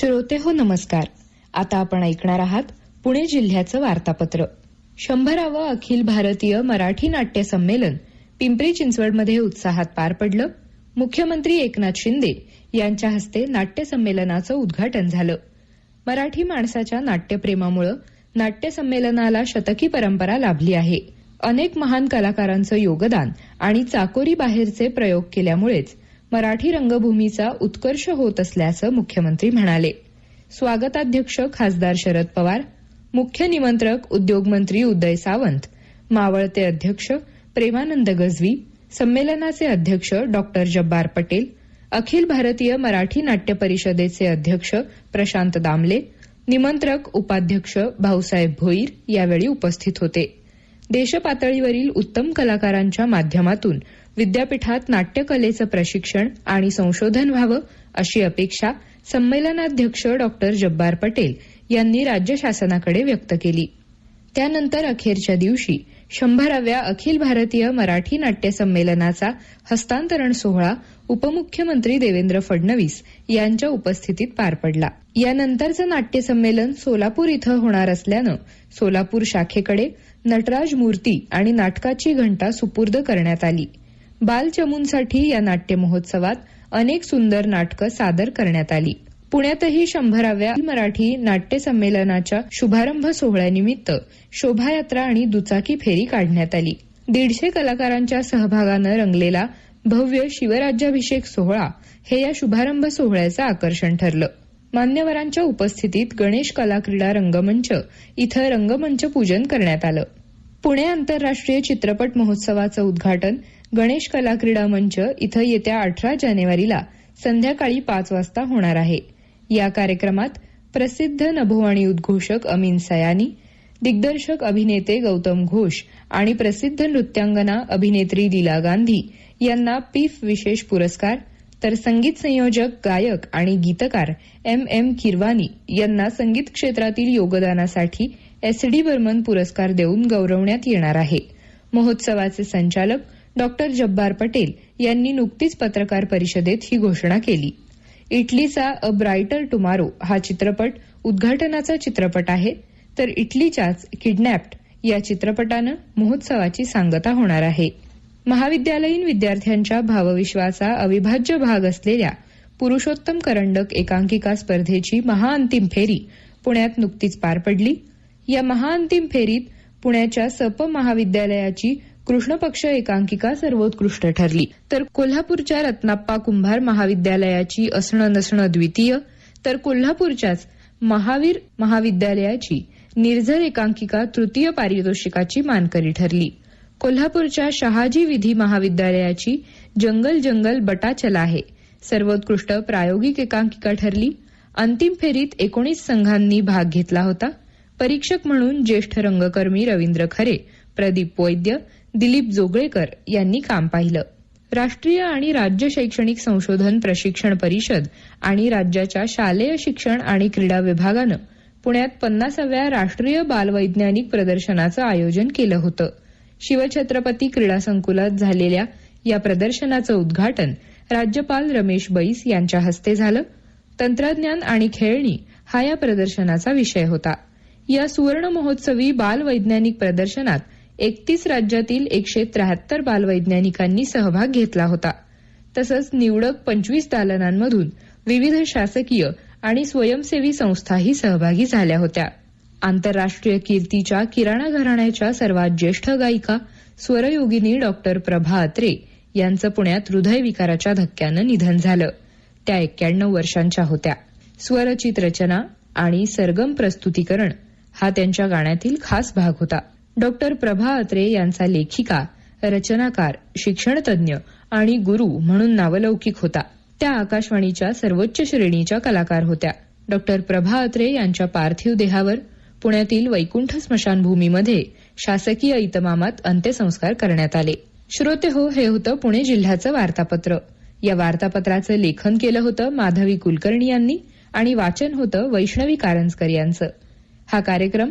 श्रोते हो नमस्कार. आता आपण ऐकणार आहात पुणे जिल्ह्याचं वार्तापत्र. शंभरावं अखिल भारतीय मराठी नाट्य संमेलन पिंपरी चिंचवडमध्ये उत्साहात पार पडलं. मुख्यमंत्री एकनाथ शिंदे यांच्या हस्ते नाट्य संमेलनाचं उद्घाटन झालं. मराठी माणसाच्या नाट्यप्रेमामुळं नाट्य संमेलनाला शतकी परंपरा लाभली आहे. अनेक महान कलाकारांचं योगदान आणि चाकोरी बाहेरचे प्रयोग केल्यामुळेच मराठी रंगभूमीचा उत्कर्ष होत असल्याचं मुख्यमंत्री म्हणाले. स्वागताध्यक्ष खासदार शरद पवार मुख्य निमंत्रक उद्योगमंत्री उदय सावंत मावळते अध्यक्ष प्रेमानंद गजवी संमेलनाचे अध्यक्ष डॉक्टर जब्बार पटेल अखिल भारतीय मराठी नाट्य परिषदेचे अध्यक्ष प्रशांत दामले निमंत्रक उपाध्यक्ष भाऊसाहेब भोईर यावेळी उपस्थित होते. देशपातळीवरील उत्तम कलाकारांच्या माध्यमातून विद्यापीठात नाट्यकलेचं प्रशिक्षण आणि संशोधन व्हावं अशी अपेक्षा संमेलनाध्यक्ष डॉक्टर जब्बार पटेल यांनी राज्य शासनाकडे व्यक्त केली. त्यानंतर अखेरच्या दिवशी शंभराव्या अखिल भारतीय मराठी नाट्य संमेलनाचा हस्तांतरण सोहळा उपमुख्यमंत्री देवेंद्र फडणवीस यांच्या उपस्थितीत पार पडला. यानंतरचं नाट्य संमेलन सोलापूर इथं होणार असल्यानं सोलापूर शाखेकडे नटराज मूर्ती आणि नाटकाची घंटा सुपूर्द करण्यात आली. बालचमूंसाठी या नाट्य महोत्सवात अनेक सुंदर नाटकं सादर करण्यात आली. पुण्यातही शंभराव्या मराठी नाट्य संमेलनाच्या शुभारंभ सोहळ्यानिमित्त शोभायात्रा आणि दुचाकी फेरी काढण्यात आली. दीडशे कलाकारांच्या सहभागानं रंगलेला भव्य शिवराज्याभिषेक सोहळा हे या शुभारंभ सोहळ्याचं आकर्षण ठरलं. मान्यवरांच्या उपस्थितीत गणेश कला क्रीडा रंगमंच इथं रंगमंच पूजन करण्यात आलं. पुणे आंतरराष्ट्रीय चित्रपट महोत्सवाचं उद्घाटन गणेश कला क्रीडा मंच इथं येत्या अठरा जानेवारीला संध्याकाळी पाच वाजता होणार आहे. या कार्यक्रमात प्रसिद्ध नभोवाणी उद्घोषक अमीन सयानी दिग्दर्शक अभिनेते गौतम घोष आणि प्रसिद्ध नृत्यांगना अभिनेत्री लीला गांधी यांना पीफ विशेष पुरस्कार तर संगीत संयोजक गायक आणि गीतकार एम एम किरवानी यांना संगीत क्षेत्रातील योगदानासाठी एस डी बर्मन पुरस्कार देऊन गौरवण्यात येणार आहे. महोत्सवाचे संचालक डॉक्टर जब्बार पटेल यांनी नुकतीच पत्रकार परिषदेत ही घोषणा केली. इटलीचा अ ब्रायटर टुमारो हा चित्रपट उद्घाटनाचा चित्रपट आहे तर इटलीच्याच किडनॅप्ड या चित्रपटानं महोत्सवाची सांगता होणार आहे. महाविद्यालयीन विद्यार्थ्यांच्या भावविश्वाचा अविभाज्य भाग असलेल्या पुरुषोत्तम करंडक एकांकिका स्पर्धेची महाअंतिम फेरी पुण्यात नुकतीच पार पडली. या महाअंतिम फेरीत पुण्याच्या सप महाविद्यालयाची कृष्णपक्ष एकांकिका सर्वोत्कृष्ट ठरली. तर कोल्हापूरच्या रत्नाप्पा कुंभार महाविद्यालयाची असणं नसणं द्वितीय तर कोल्हापूरच्याच महावीर महाविद्यालयाची निर्झर एकांकिका तृतीय पारितोषिकाची मानकरी ठरली. कोल्हापूरच्या शहाजी विधी महाविद्यालयाची जंगल जंगल बटा चला आहे. सर्वोत्कृष्ट प्रायोगिक एकांकिका ठरली. अंतिम फेरीत एकोणीस संघांनी भाग घेतला होता. परीक्षक म्हणून ज्येष्ठ रंगकर्मी रवींद्र खरे प्रदीप वैद्य दिलीप जोगळेकर यांनी काम पाहिलं. राष्ट्रीय आणि राज्य शैक्षणिक संशोधन प्रशिक्षण परिषद आणि राज्याच्या शालेय शिक्षण आणि क्रीडा विभागानं पुण्यात पन्नासाव्या राष्ट्रीय बालवैज्ञानिक प्रदर्शनाचं आयोजन केलं होतं. शिवछत्रपती क्रीडा संकुलात झालेल्या या प्रदर्शनाचं उद्घाटन राज्यपाल रमेश बैस यांच्या हस्ते झालं. तंत्रज्ञान आणि खेळणी हा या प्रदर्शनाचा विषय होता. या सुवर्ण महोत्सवी बालवैज्ञानिक प्रदर्शनात एकतीस राज्यातील एकशे त्र्याहत्तर बालवैज्ञानिकांनी सहभाग घेतला होता. तसंच निवडक पंचवीस दालनांमधून विविध शासकीय आणि स्वयंसेवी संस्थाही सहभागी झाल्या होत्या. आंतरराष्ट्रीय कीर्तीच्या किराणा घराण्याच्या सर्वात ज्येष्ठ गायिका स्वरयोगिनी डॉक्टर प्रभा अत्रे यांचं पुण्यात हृदयविकाराच्या धक्क्यानं निधन झालं. त्या एक्क्याण्णव वर्षांच्या होत्या. स्वरचित रचना आणि सरगम प्रस्तुतीकरण हा त्यांच्या गाण्यातील खास भाग होता. डॉक्टर प्रभा अत्रे यांचा लेखिका रचनाकार शिक्षणतज्ञ आणि गुरु म्हणून नावलौकिक होता. त्या आकाशवाणीच्या सर्वोच्च श्रेणीच्या कलाकार होत्या. डॉक्टर प्रभा अत्रे यांच्या पार्थिव देहावर पुण्यातील वैकुंठ स्मशानभूमीमध्ये शासकीय इतमामात अंत्यसंस्कार करण्यात आले. श्रोते हो हे होतं पुणे जिल्ह्याचं वार्तापत्र. या वार्तापत्राचं लेखन केलं होतं माधवी कुलकर्णी यांनी आणि वाचन होतं वैष्णवी कारंजकर यांचं. हा कार्यक्रम